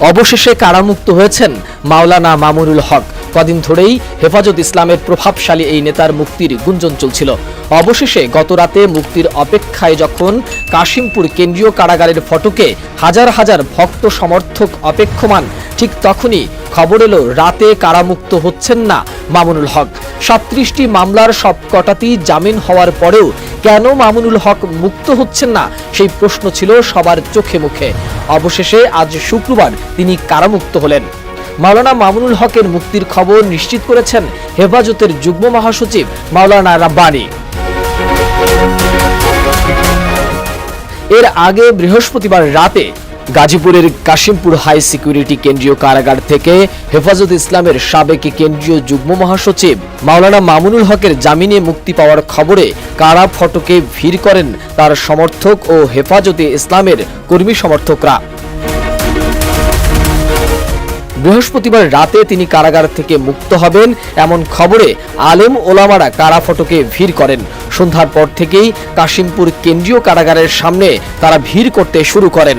অবশেষে কারামুক্ত হয়েছেন মাওলানা মামুনুল হক। কদিন ধরেই হেফাজত ইসলামের প্রভাবশালী এই নেতার মুক্তির গুঞ্জন চলছিল। অবশেষে গতরাতে মুক্তির অপেক্ষায় যখন কাশিমপুর কেন্দ্রীয় কারাগারের ফটকে হাজার হাজার ভক্ত সমর্থক অপেক্ষমান, ঠিক তখনই খবর এলো, রাতে কারামুক্ত হচ্ছেন না মামুনুল হক। সাত্রিশটি মামলার সবকটাতেই জামিন হওয়ার পরেও কেন মামুনুল হক মুক্ত হচ্ছেন না, সেই প্রশ্ন ছিল সবার চোখে মুখে। অবশেষে আজ শুক্রবার তিনি কারামুক্ত হলেন। মাওলানা মামুনুল হকের মুক্তির খবর নিশ্চিত করেছেন হেফাজতের যুগ্ম মহাসচিব মাওলানা রাব্বানি। এর আগে বৃহস্পতিবার রাতে গাজীপুরের কাশিমপুর হাই সিকিউরিটি কেন্দ্রীয় কারাগার থেকে হেফাজত ইসলামের সাবেক কেন্দ্রীয় যুগ্ম মহাসচিব মাওলানা মামুনুল হকের জামিনে মুক্তি পাওয়ার খবরে কারা ফটকে ভিড় করেন তার সমর্থক ও হেফাজতে ইসলামের কর্মী সমর্থকরা। বৃহস্পতিবার রাতে তিনি কারাগার থেকে মুক্ত হবেন, এমন খবরে আলেম ওলামারা কারা ফটকে ভিড় করেন। সন্ধ্যার পর থেকেই কাশিমপুর কেন্দ্রীয় কারাগারের সামনে তারা ভিড় করতে শুরু করেন।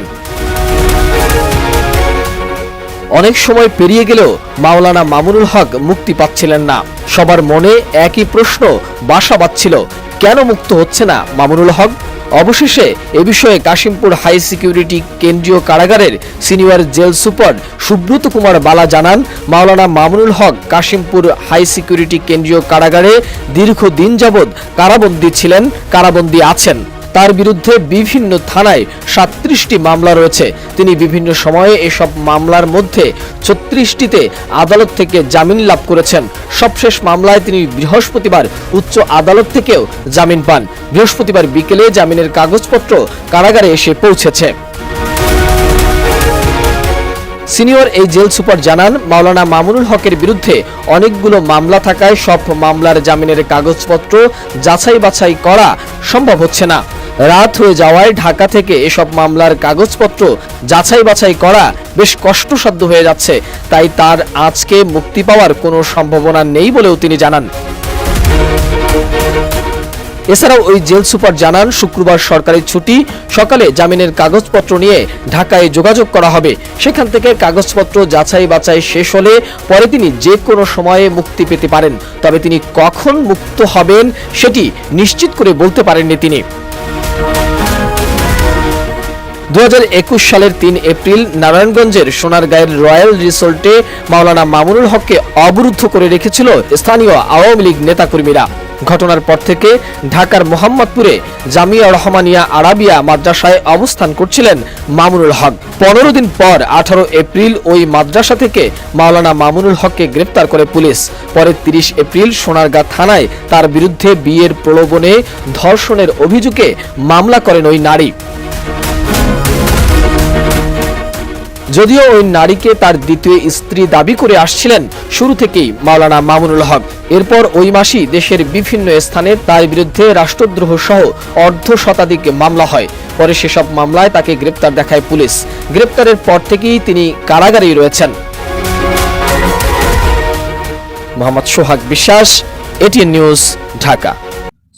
অনেক সময় পেরিয়ে গেলেও মাওলানা মামুনুল হক মুক্তি পাচ্ছিলেন না। সবার মনে একই প্রশ্ন, বাসা বাঁধছিল। কেন মুক্ত হচ্ছে না মামুনুল হক? অবশেষে এ বিষয়ে কাশিমপুর হাই সিকিউরিটি কেন্দ্রীয় কারাগারের senior jail super Subrata Kumar Bala জানান, মাওলানা মামুনুল হক কাশিমপুর হাই সিকিউরিটি কেন্দ্রীয় কারাগারে দীর্ঘদিন যাবৎ কারাবন্দী ছিলেন, কারাবন্দী আছেন। তার বিরুদ্ধে বিভিন্ন থানায় সাত্রিশটি মামলা রয়েছে। তিনি বিভিন্ন সময়ে এসব মামলার মধ্যে ছত্রিশটিতে আদালত থেকে জামিন লাভ করেছেন। সবশেষ মামলায় তিনি বৃহস্পতিবার উচ্চ আদালত থেকেও জামিন পান। বৃহস্পতিবার বিকেলে জামিনের কাগজপত্র কারাগারে এসে পৌঁছেছে। সিনিয়র এই জেল সুপার জানান, মাওলানা মামুনুল হকের বিরুদ্ধে অনেকগুলো মামলা থাকায় সব মামলার জামিনের কাগজপত্র যাচাই বাছাই করা সম্ভব হচ্ছে না। রাত হয়ে যাওয়ায় ঢাকা থেকে এসব মামলার কাগজপত্র যাচাই বাছাই করা বেশ কষ্টসাধ্য হয়ে যাচ্ছে। তাই তার আজকে মুক্তি পাওয়ার কোনো সম্ভাবনা নেই বলেও তিনি জানান। এছাড়াও ওই জেল সুপার জানান, শুক্রবার সরকারি ছুটি, সকালে জামিনের কাগজপত্র নিয়ে ঢাকায় যোগাযোগ করা হবে। সেখান থেকে কাগজপত্র যাচাই বাছাই শেষ হলে পরে তিনি যে কোনো সময়ে মুক্তি পেতে পারেন। তবে তিনি কখন মুক্ত হবেন সেটি নিশ্চিত করে বলতে পারেননি তিনি। দু হাজার একুশ সালের তিন এপ্রিল নারায়ণগঞ্জের সোনারগাঁয়ের রয়্যাল রিসোর্টে মাওলানা মামুনুল হককে অবরুদ্ধ করে রেখেছিল স্থানীয় আওয়ামী লীগ নেতাকর্মীরা। ঘটনার পর থেকে ঢাকার মোহাম্মদপুরে জামিয়া রহমানিয়া আরাবিয়া মাদ্রাসায় অবস্থান করছিলেন মামুনুল হক। পনেরো দিন পর আঠারো এপ্রিল ওই মাদ্রাসা থেকে মাওলানা মামুনুল হককে গ্রেপ্তার করে পুলিশ। পরে তিরিশ এপ্রিল সোনারগাঁ থানায় তার বিরুদ্ধে বিয়ের প্রলোভনে ধর্ষণের অভিযোগে মামলা করেন ওই নারী। যদিও ওই নারীকে তার দ্বিতীয় স্ত্রী দাবি করে আসছিলেন, শুরু থেকেই মাওলানা মামুনুল হক। এরপর ওই মাসেই দেশের বিভিন্ন স্থানে তার বিরুদ্ধে রাষ্ট্রদ্রোহ সহ অর্ধ শতাধিক মামলা হয়। পরে সেসব মামলায় তাকে গ্রেপ্তার দেখায় পুলিশ। গ্রেপ্তারের পর থেকেই তিনি কারাগারেই রয়েছেন। মোহাম্মদ সোহাগ বিশ্বাস, এটিএন নিউজ, ঢাকা।